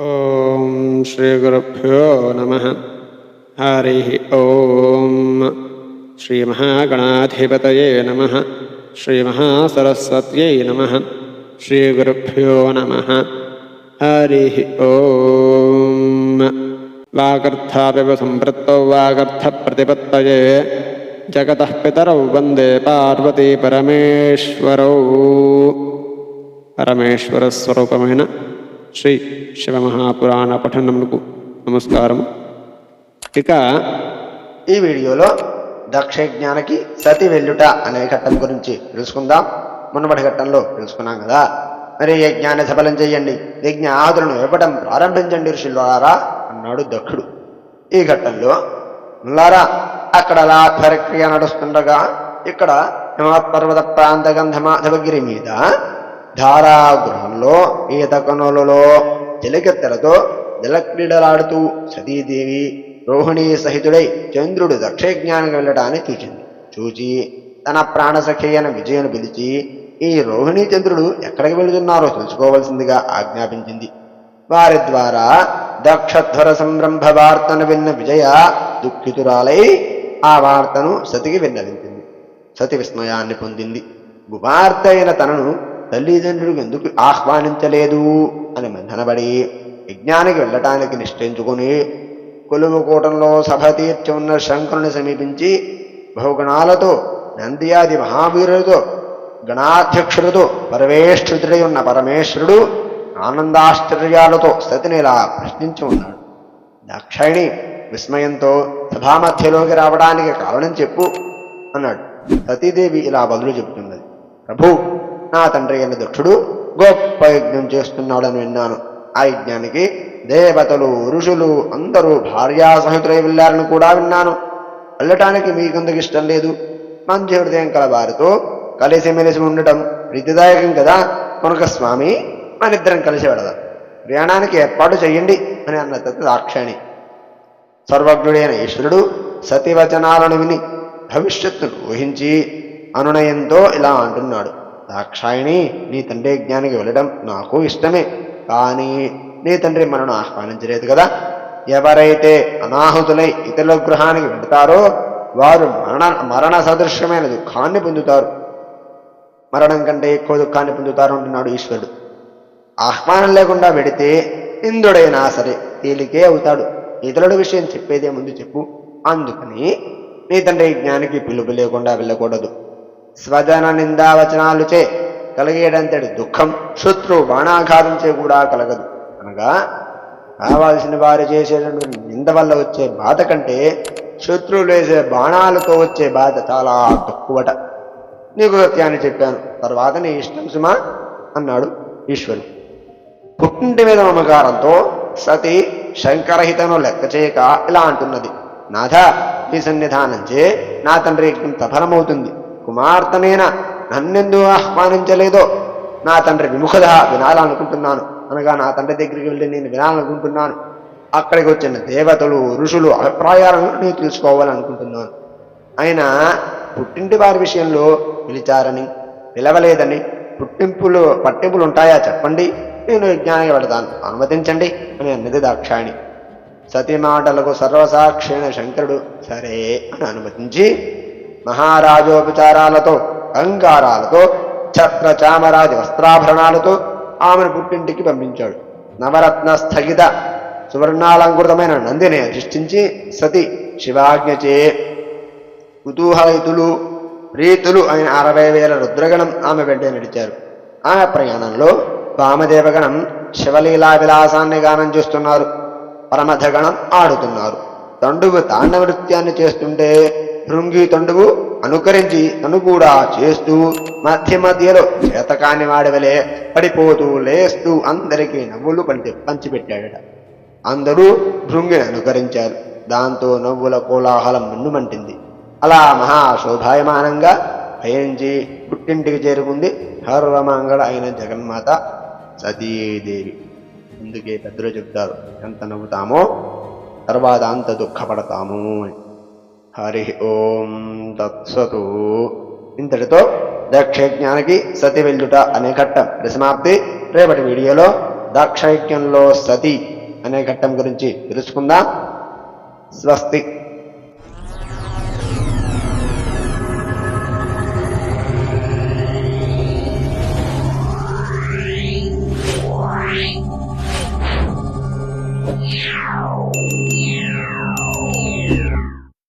ओम ॐ श्रीगुरुभ्यो नमः। हरिः श्री श्रीमहागणाधिपतये नमः। श्रीमहासरस्वत्यै नमः। श्रीगुरुभ्यो नमः। ओम वाकर्थाव वागर्थापिव वाकर्थ वागर्थप्रतिपत्तये जगतः पितरौ वंदे पार्वती परमेश्वरौ परमेश्वरस्वरूपमेन శ్రీ శివమహాపురాణ పఠనమునకు నమస్కారం. ఇక ఈ వీడియోలో దక్షయజ్ఞానికి సతి వెల్లుట అనే ఘట్టం గురించి తెలుసుకుందాం. మునుపటి ఘట్టంలో తెలుసుకున్నాం కదా. మరి యజ్ఞాన్ని సఫలం చేయండి. యజ్ఞ ఆదులను ఇవ్వటం ప్రారంభించండి ఋషులారా అన్నాడు దక్షుడు. ఈ ఘట్టంలో ముల్లారా అక్కడ అలా ప్రక్రియ నడుస్తుండగా ఇక్కడ హిమపర్వత ప్రాంత గంధమాధవగిరి మీద ధారాగృహంలో ఈత కనులలో జలకెత్తెలతో జలక్రీడలాడుతూ సతీదేవి రోహిణీ సహితుడై చంద్రుడు దక్షయజ్ఞానికి వెళ్ళడాన్ని చూచింది. చూచి తన ప్రాణసఖి అయిన విజయను పిలిచి ఈ రోహిణీ చంద్రుడు ఎక్కడికి వెళుతున్నారో తెలుసుకోవలసిందిగా ఆజ్ఞాపించింది. వారి ద్వారా దక్షధ్వర సంరంభ వార్తను విన్న విజయ దుఃఖితురాలై ఆ వార్తను సతికి విన్నవించింది. సతి విస్మయాన్ని పొందింది. గుమార్తె అయిన తనను తల్లిదండ్రులకు ఎందుకు ఆహ్వానించలేదు అని మంథనబడి యజ్ఞానికి వెళ్ళటానికి నిశ్చయించుకుని కొలువుకూటంలో సభ తీర్చి ఉన్న శంకరుని సమీపించి బహుగణాలతో నందియాది మహావీరులతో గణాధ్యక్షుడితో పరమేశ్వరుడై ఉన్న పరమేశ్వరుడు ఆనందాశ్చర్యాలతో సతిని ఇలా ప్రశ్నించి ఉన్నాడు. దాక్షాయిణి విస్మయంతో సభామధ్యలోకి రావడానికి కారణం చెప్పు అన్నాడు. సతీదేవి ఇలా బదులు చెబుతున్నది. ప్రభు నా తండ్రి అయిన దక్షుడు గొప్ప యజ్ఞం చేస్తున్నాడని విన్నాను. ఆ యజ్ఞానికి దేవతలు ఋషులు అందరూ భార్యాసహితులై వెళ్ళారని కూడా విన్నాను. వెళ్ళటానికి మీకెందుకు ఇష్టం లేదు. మంచి హృదయం కల వారితో కలిసిమెలిసి ఉండటం ప్రీతిదాయకం కదా. కనుక స్వామి మనిద్దరం కలిసి వెడదాం ప్రయాణానికి ఏర్పాటు చెయ్యండి అని అన్న దాక్షాణి సర్వజ్ఞుడైన ఈశ్వరుడు సతివచనాలను విని భవిష్యత్తును ఊహించి అనునయంతో ఇలా అంటున్నాడు. దాక్షాయిణి నీ తండ్రి యజ్ఞానికి వెళ్ళడం నాకు ఇష్టమే. కానీ నీ తండ్రి మనను ఆహ్వానించలేదు కదా. ఎవరైతే అనాహుతులై ఇతరుల గృహానికి వెళతారో వారు మరణ మరణ సదృశ్యమైన దుఃఖాన్ని పొందుతారు. మరణం కంటే ఎక్కువ దుఃఖాన్ని పొందుతారు అంటున్నాడు ఈశ్వరుడు. ఆహ్వానం లేకుండా వెడితే ఇంద్రుడైనా సరే తేలికే అవుతాడు. ఇతరుల విషయం చెప్పేదే ముందు చెప్పు. అందుకని నీ తండ్రి జ్ఞానికి పిలుపు లేకుండా వెళ్ళకూడదు. స్వజన నిందావచనాలుచే కలిగేటంతటి దుఃఖం శత్రు బాణాఘాతంచే కూడా కలగదు. అనగా కావాల్సిన వారు చేసేటటువంటి నింద వల్ల వచ్చే బాధ కంటే శత్రువులు వేసే బాణాలతో వచ్చే బాధ చాలా తక్కువట. నీకు సత్యాన్ని చెప్పాను. తర్వాత నీ ఇష్టం సుమా అన్నాడు ఈశ్వరుడు. పుట్టింటి మీద మమకారంతో సతి శంకరహితను లెక్క చేయక ఇలా అంటున్నది. నాథ ఈ సన్నిధానంచే నా తండ్రి యజ్ఞం సఫలమవుతుంది నన్నెందు ఆహ్వానించలేదో నా తండ్రి విముఖద వినాలనుకుంటున్నాను. అనగా నా తండ్రి దగ్గరికి వెళ్ళి నేను వినాలనుకుంటున్నాను. అక్కడికి వచ్చిన దేవతలు ఋషులు అభిప్రాయాలను నేను తెలుసుకోవాలనుకుంటున్నాను. అయినా పుట్టింటి వారి విషయంలో పిలిచారని పిలవలేదని పుట్టింపులు పట్టింపులు ఉంటాయా చెప్పండి. నేను యజ్ఞానికి పెడతాను అనుమతించండి అని అన్నది దాక్షాయణి. సతీ మాటలకు సర్వసాక్షిణ శంకరుడు సరే అని అనుమతించి మహారాజోపచారాలతో అలంకారాలతో ఛత్ర చామరాజు వస్త్రాభరణాలతో ఆమెను పుట్టింటికి పంపించాడు. నవరత్న స్థగిత సువర్ణాలంకృతమైన నందిని అధిష్ఠించి సతి శివాజ్ఞచే. కుతూహలితులు ప్రీతులు అయిన అరవై వేల రుద్రగణం ఆమె వెంటే నడిచారు. ఆమె ప్రయాణంలో వామదేవగణం శివలీలా విలాసాన్ని గానం చేస్తున్నారు. పరమధగణం ఆడుతున్నారు. తండువు తాండవ నృత్యాన్ని చేస్తుంటే భృంగి తండువు అనుకరించి తను కూడా చేస్తూ మధ్య మధ్యలో చేతకాని వాడవలే పడిపోతూ లేస్తూ అందరికీ నవ్వులు పంటి పంచిపెట్టాడట. అందరూ భృంగిని అనుకరించారు. దాంతో నవ్వుల కోలాహలం మండుమంటింది అలా మహాశోభాయమానంగా భయించి పుట్టింటికి చేరుకుంది హర్వమంగళ అయిన జగన్మాత సతీదేవి. అందుకే పెద్దలు చెప్తారు ఎంత నవ్వుతామో తర్వాత అంత దుఃఖపడతాము అని. హరి ఓం తత్సతు. ఇంతటితో దక్షయజ్ఞానికి సతి వెళ్ళుట అనే ఘట్టం పరిసమాప్తి. రేపటి వీడియోలో దాక్షయజ్ఞంలో సతి అనే ఘట్టం గురించి తెలుసుకుందాం. స్వస్తి.